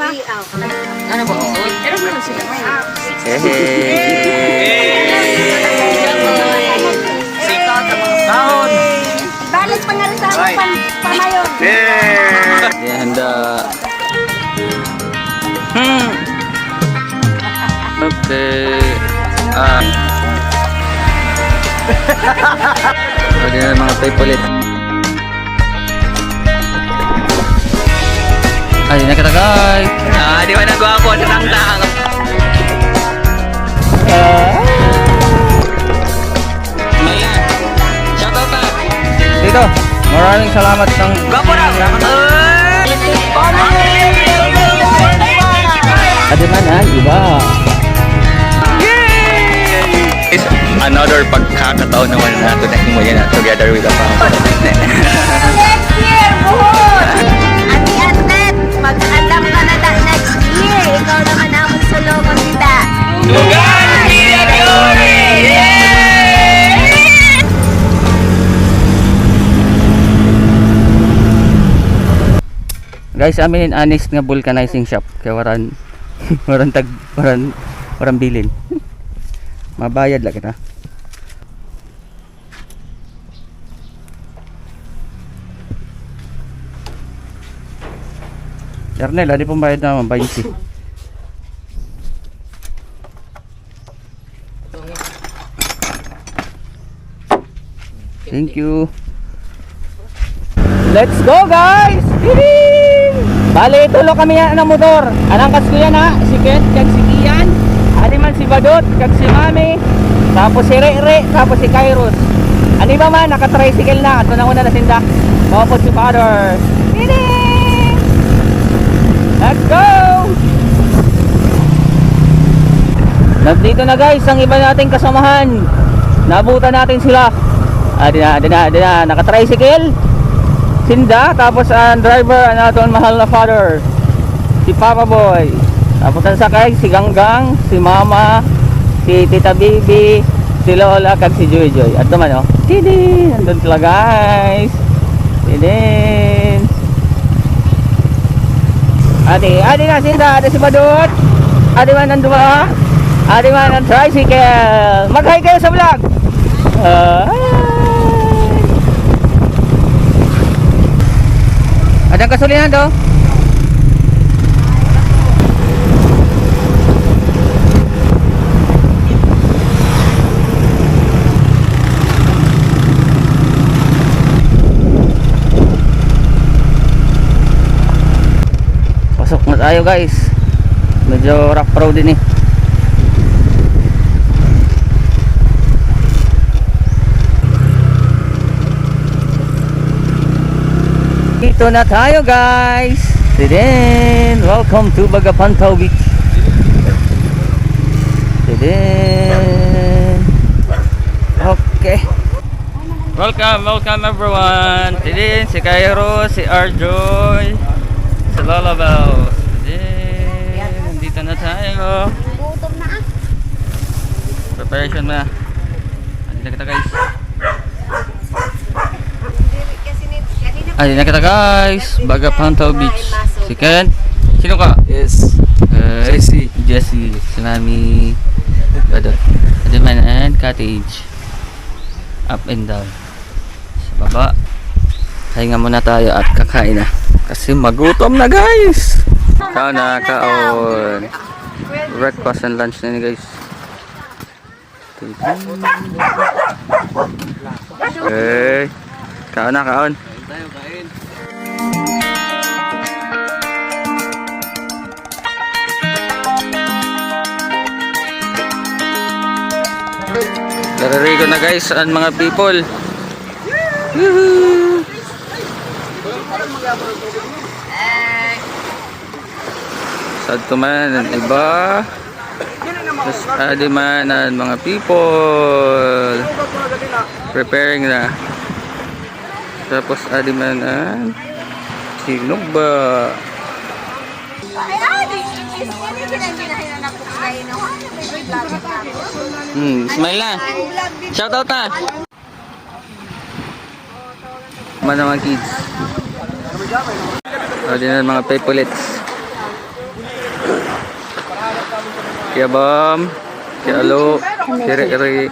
pa. Ano ba? Pero meron sila may. Sikat ang mga taon. Balas pa nga rin sa aming pan pamayon. Yan, handa. Hmm. Okay. Ah. Pwede na mga tape ulit. Ay, na kita guys. Ah, di ba nagwapo? Natangtang. Maya. Shoutout na. Dito, maraming salamat ng Gwapo na. Adiman ha, iba. Is another pagkakataon naman nato na himuyan na together with the family. Next year, buhon! Naman ang sulungan kita. Guys, amin in honest nga vulcanizing shop. Kaya waran waran tag waran waran bilin. Mabayad lang kita. Ernel, adi pong bayad naman, 20. Thank you. Let's go guys! Bali, tulo kami yan ng motor. Anang kas yan ha? Si Ket, kag si Kian. Ani man si Badot, kag si Mami. Tapos si Re-Re, tapos si Kairos. Ani ba man, naka-tricycle na. Ito na una na sinda. Mawapot si Father. Let's go! Nandito na guys, ang iba nating kasamahan. Nabutan natin sila. Na, adi na, adi na. Naka-tricycle. Sinda, tapos ang driver, ang aton mahal na father, si Papa Boy. Tapos ang sakay, si Ganggang, si Mama, si Tita Bibi, si Lola, kag si Joy Joy. At naman oh, Tidin! Andun sila guys. Tidin! Adi, adi na Sinda, adi si Badut. Adi man nandun ba? Adi man ang tricycle. Mag-hi kayo sa vlog. Ah. Ada kasulinan to? Pasok na tayo guys. Medyo rough road din eh. Dito na tayo guys. Tidin, welcome to Bagapantaw Beach. Tidin. Okay. Welcome, welcome everyone. Tidin, si Cairo, si Arjoy, si Lola Bells. Tidin, nandito na tayo. Ah. Preparation na. Andito na kita guys. Kasi ni, kanina Andito na kita guys. Bagapantaw Beach. Si Ken. Sino ka? Yes. Uh, Jessie. Jessie, si Mami Badot. Adiman and Cottage. Up and down. Sa baba. Pahinga muna tayo at kakain na. Kasi magutom na guys. Kaon na, kaon. Breakfast and lunch na ni guys. Okay. Kaon na, kaon. Tayo kain. Naririgo na guys ang mga people. Woohoo! Sad to man ang iba. Tapos adi man ang mga people. Preparing na. Tapos ba? Ah, vlog ako? Hmm, smile na. Shout out na. Mga mga kids. Adi na mga pepulets. Kuya Bam, si Alo, si Riri,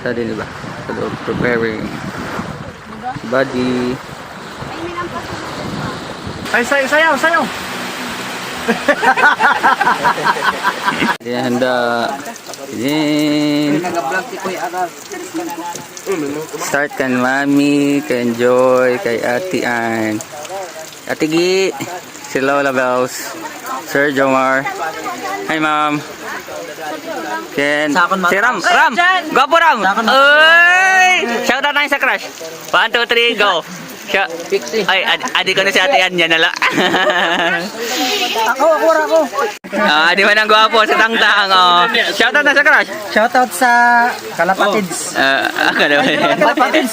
sa din diba? Sa loob, preparing. Si Buddy. Ay, sayo, sayaw, sayaw. Yan, handa. Yan. Start kan Mami, kay Joy, kay Ate Ann. Ate Gi, si Lola Bells, Sir Jomar. Hi, Ma'am. Ken. Si Ram. Ram! Gwapo Ram! Uy! Shout out tayo sa crush. 1, 2, 3, go! Siya. Ay, adi, adi ko na si Ate Ann yan nala. Ako, ako, ako. Ah, di man ang gwapo sa tangtang. Oh. Shout out na sa crush. Shoutout sa Kalapatids. Ah, uh. Kalapatids.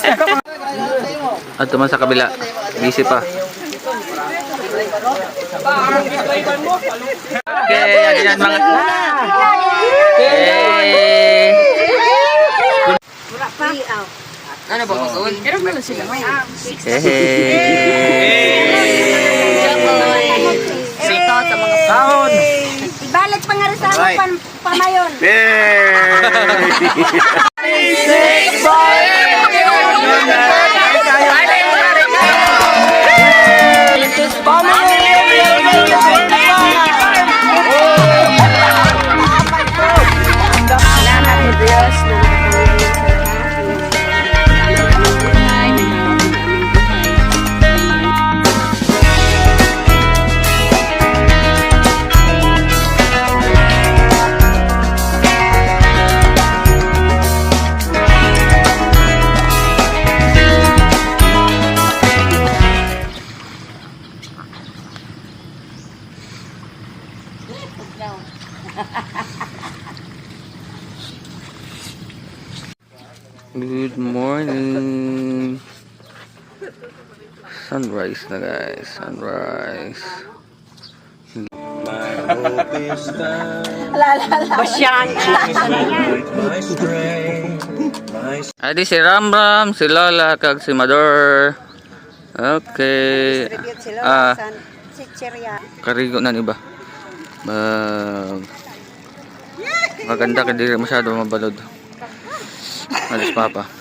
At tuman sa kabila. Busy pa. Okay, yan yan mga... Okay. Ano ba masul? Ito sa mga Kahon. Ibalat pa nga rin sa aming pamayon. Salamat Sunrise na guys. Sunrise. Adi si Ram Ram, si Lola, kag si Mador. Okay. Ah, Si karigo na ni ba? Mag... Maganda ka diri masyado mabalod. Alis papa.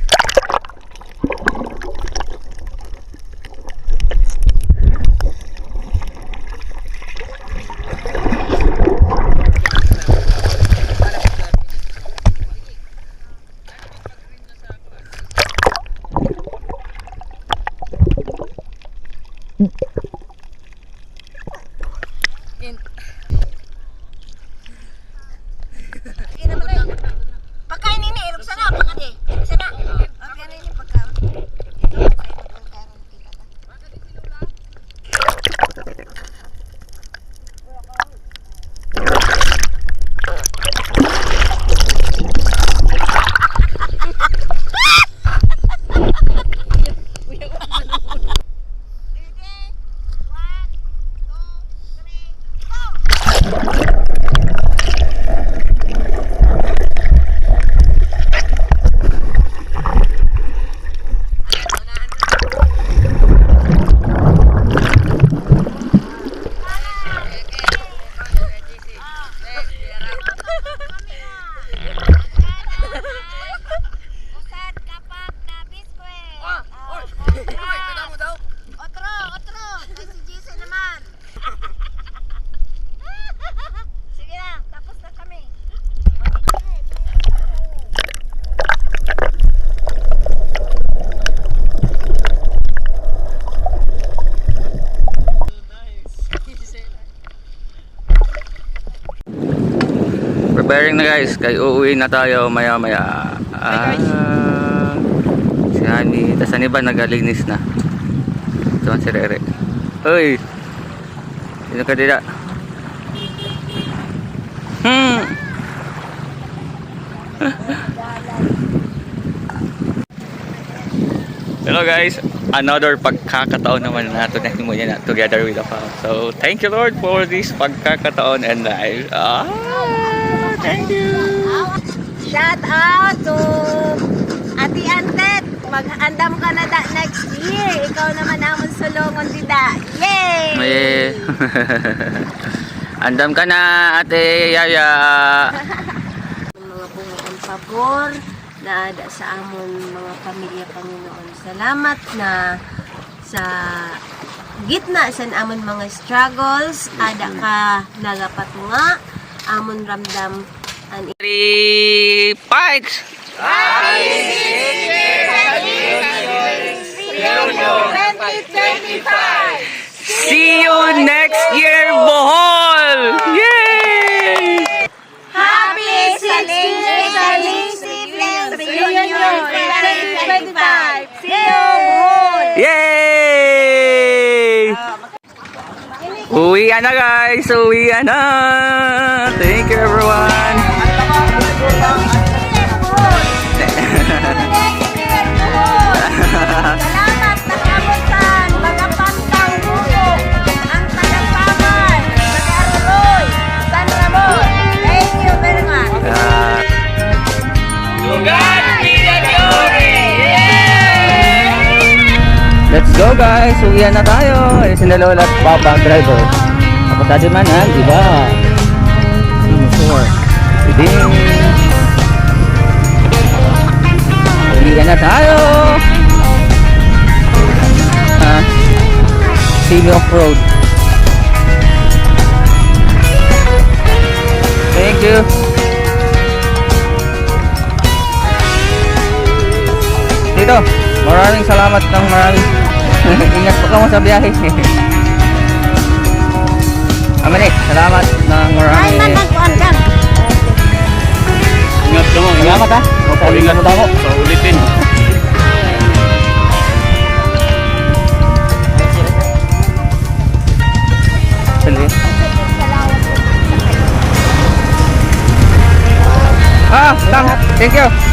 Pagkain ini, irog sana, pagkade. Irog sana. Okay, ano yung pagkain? Usad kapat na biskwit. Otro, otro. Kay si Jason naman. Sige na, tapos na kami. Preparing na guys, kay uuwi na tayo maya maya. Ah, si Hani, tas ang iba nagalinis na. Ito si Rere. Uy! Dito ka dila. Hmm. Hello guys, another pagkakataon naman nato na himuya na together with the fam. So, thank you Lord for this pagkakataon and life. Ah, thank you. Shout out to Ati Antet. Mag-andam ka na da next year. Ikaw naman namon sulungon dida. Yay! May Andam ka na, Ate Yaya. mga bungaan pabor na ada sa amon mga pamilya Panginoon. Salamat na sa gitna sa amon mga struggles, ada ka nagapatunga, amon ramdam an Three, fight! See you next year, Bohol! Yay! Happy 60th Salisiblings Reunion 2025! See you! Yay! Uwi na guys! Uwi na! Thank you everyone! Let's go guys! Uwi na tayo! Eh, sila Lola at Papa driver. Tapos sa man ha, di ba? Ding! Uwi na tayo! Ah, semi off-road. Thank you! Dito, maraming salamat ng maraming. Ingat po ka mo sa biyahe. Amani, salamat ng marami. nagkuandam. Ingat ka mo, Salamat ha. Sa ingat mo mo. Sa ulitin. Sali. Ah. Thank you.